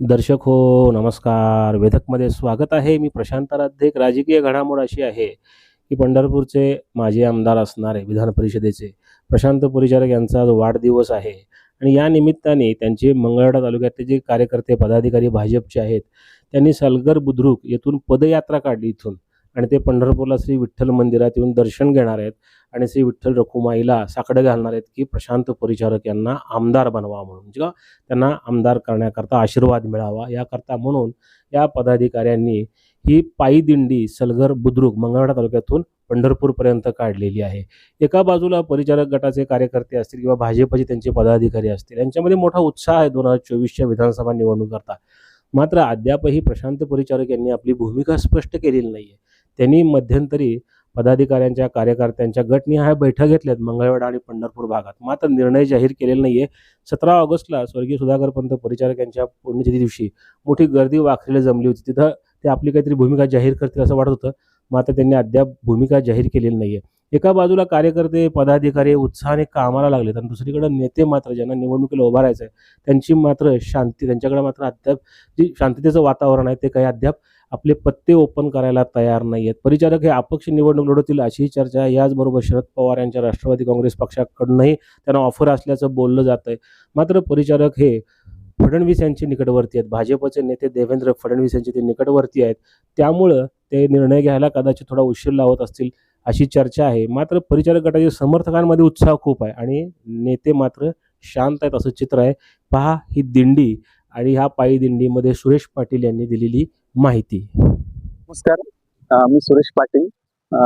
दर्शक हो नमस्कार. वेधकमध्ये स्वागत आहे. मी प्रशांत आराध्य एक राजकीय घडामोड अशी आहे की पंढरपूरचे माजी आमदार असणारे विधान परिषदेचे प्रशांत परिचारक यांचा आज वाढदिवस आहे. आणि या निमित्ताने त्यांचे मंगळवाडा तालुक्यातले जे कार्यकर्ते पदाधिकारी भाजपचे आहेत त्यांनी सलगर बुद्रुक येथून पदयात्रा काढली इथून. आणि ते पंढरपूरला श्री विठ्ठल मंदिरात येऊन दर्शन घेणार आहेत. आणि श्री विठ्ठल रखुमाईला साकडं घालणार आहेत की प्रशांत परिचारक यांना आमदार बनवा म्हणून. म्हणजे त्यांना आमदार करण्याकरता आशीर्वाद मिळावा याकरता म्हणून या पदाधिकाऱ्यांनी ही पायी दिंडी सलगर बुद्रुक मंगळवाडा तालुक्यातून पंढरपूरपर्यंत काढलेली आहे. एका बाजूला परिचारक गटाचे कार्यकर्ते असतील किंवा भाजपचे त्यांचे पदाधिकारी असतील यांच्यामध्ये मोठा उत्साह आहे दोन हजार चोवीसच्या विधानसभा निवडणुकीकरता मात्र अद्यापही प्रशांत परिचारक यांनी आपली भूमिका स्पष्ट केलेली नाही आहे त्यांनी मध्यंतरी पदाधिकाऱ्यांच्या कार्यकर्त्यांच्या गटनिहाय बैठक घेतल्यात मंगळवेढा आणि पंढरपूर भागात. मात्र निर्णय जाहीर केलेला नाही आहे सतरा ऑगस्टला स्वर्गीय सुधाकर पंत परिचारक यांच्या पुण्यतिथी दिवशी मोठी गर्दी वाखरीला जमली होती. तिथं ते आपली काहीतरी भूमिका जाहीर करतील असं वाटत होतं. मात्र त्यांनी अद्याप भूमिका जाहीर केलेली नाही आहे एका बाजूला कार्यकर्ते पदाधिकारी उत्साहाने कामाला लागलेत आणि दुसरीकडे नेते मात्र ज्यांना निवडणुकीला उभा राहायचं आहे त्यांची मात्र शांती त्यांच्याकडे मात्र अद्याप जी शांततेचं वातावरण आहे ते काही अद्याप आपले पत्ते ओपन करायला तयार नाही आहेत परिचारक हे अपक्ष निवडणूक लढवतील अशीही चर्चा आहे. याचबरोबर शरद पवार यांच्या राष्ट्रवादी काँग्रेस पक्षाकडूनही त्यांना ऑफर असल्याचं बोललं जात आहे मात्र परिचारक हे फडणवीस यांचे निकटवर्ती आहेत. भाजपचे नेते देवेंद्र फडणवीस यांचे ते निकटवर्ती आहेत. त्यामुळं ते निर्णय घ्यायला कदाचित थोडा उशीर लावत असतील अशी चर्चा आहे. मात्र परिचारक गटाच्या समर्थकांमध्ये उत्साह खूप आहे आणि नेते मात्र शांत आहेत असं चित्र आहे. पहा ही दिंडी आणि ह्या पायी दिंडीमध्ये सुरेश पाटील यांनी दिलेली माहिती. नमस्कार. मी सुरेश पाटील अ,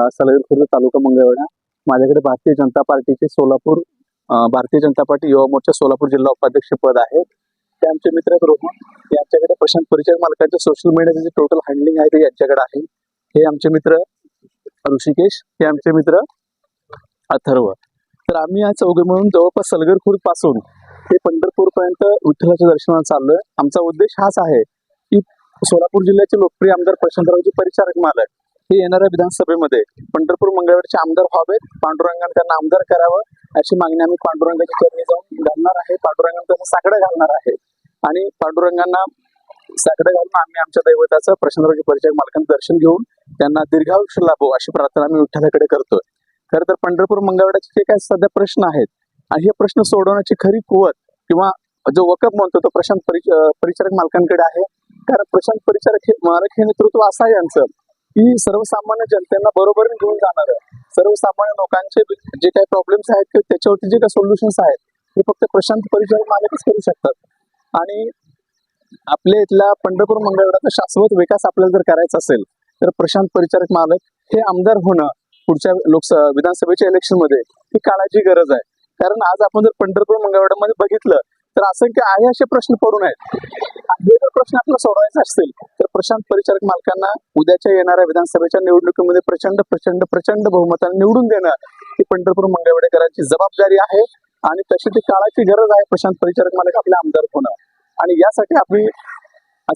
खुर्द तालुका मंगळवेढा. माझ्याकडे भारतीय जनता पार्टीचे सोलापूर भारतीय जनता पार्टी युवा मोर्चा सोलापूर जिल्हा उपाध्यक्ष पद आहे. ते आमचे मित्र रोहन ते आमच्याकडे प्रशांत परिचय मालकांचे सोशल मीडियाचे जे टोटल हँडलिंग आहे ते यांच्याकडे आहे. हे आमचे मित्र ऋषिकेश हे आमचे मित्र अथर्व. तर आम्ही आज चौघे म्हणून जवळपास सलगरखुर्दपासून ते पंढरपूरपर्यंत विठ्ठलाच्या दर्शनाला चाललोय. आमचा उद्देश हाच आहे की सोलापूर जिल्ह्याचे लोकप्रिय आमदार प्रशांतरावजी परिचारक मालक हे येणाऱ्या विधानसभेमध्ये पंढरपूर मंगळवारचे आमदार व्हावेत. पांडुरंगाने त्यांना आमदार करावं अशी मागणी आम्ही पांडुरंगाच्या चरणी जाऊन घालणार आहे. पांडुरंगाने त्याचं साकडं घालणार आहे. आणि पांडुरंगांना साकडं घालून आम्ही आमच्या दैवताचं प्रशांतरावजी परिचारक मालकांचं दर्शन घेऊन त्यांना दीर्घायुष्य लाभो अशी प्रार्थना आम्ही विठ्ठलाकडे करतोय. खरं तर पंढरपूर मंगळवाड्याचे जे काही सध्या प्रश्न आहेत आणि हे प्रश्न सोडवण्याची खरी कुवत किंवा जो वकफ म्हणतो तो प्रशांत परिचारक मालकांकडे आहे. कारण प्रशांत परिचारक हे मालक हे नेतृत्व असं आहे यांचं की सर्वसामान्य जनतेला बरोबर घेऊन जाणार सर्वसामान्य लोकांचे जे काही प्रॉब्लेम्स आहेत किंवा त्याच्यावरती जे काही सोल्युशन्स आहेत हे फक्त प्रशांत परिचारक मालकच करू शकतात. आणि आपल्या इथल्या पंढरपूर मंगळवेढाचा शाश्वत विकास आपल्याला जर करायचा असेल तर प्रशांत परिचारक मालक हे आमदार होणं पुढच्या लोकसभा विधानसभेच्या इलेक्शनमध्ये ही काळाची गरज आहे. कारण आज आपण जर पंढरपूर मंगळवाड्यामध्ये बघितलं तर असंख्य आहे असे प्रश्न पडून आहेत हे जर प्रश्न आपल्याला सोडवायचे असतील तर प्रशांत परिचारक मालकांना उद्याच्या येणाऱ्या विधानसभेच्या निवडणुकीमध्ये प्रचंड प्रचंड प्रचंड बहुमताने निवडून देणं ही पंढरपूर मंगळवाडेकरांची जबाबदारी आहे. आणि तशी ती काळाची गरज आहे प्रशांत परिचारक मालक आपले आमदार होणं. आणि यासाठी आम्ही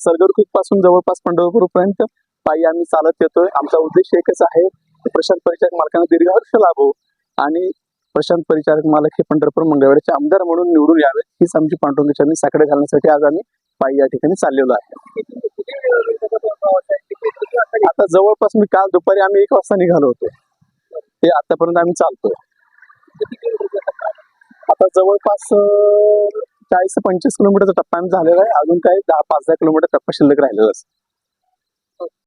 सरगरखुदपासून जवळपास पंढरपूरपर्यंत पायी आम्ही चालत येतोय. आमचा उद्देश एकच आहे प्रशांत परिचारक मालकांना दीर्घायुष्य लाभो आणि प्रशांत परिचारक मालक हे पंढरपूर मंगळवेढ्याचे आमदार म्हणून निवडून यावेत हीच आमची पांडुरंगाची आम्ही साकडे घालण्यासाठी आज आम्ही पायी या ठिकाणी चाललेलो आहे. आता जवळपास मी काल दुपारी आम्ही एक वाजता निघालो होतो. ते आतापर्यंत आम्ही चालतोय. आता जवळपास चाळीस ते पंचवीस किलोमीटरचा टप्पा आम्ही झालेला आहे. अजून काही दहा पाच दहा किलोमीटर टप्पा शिल्लक राहिलेला असतो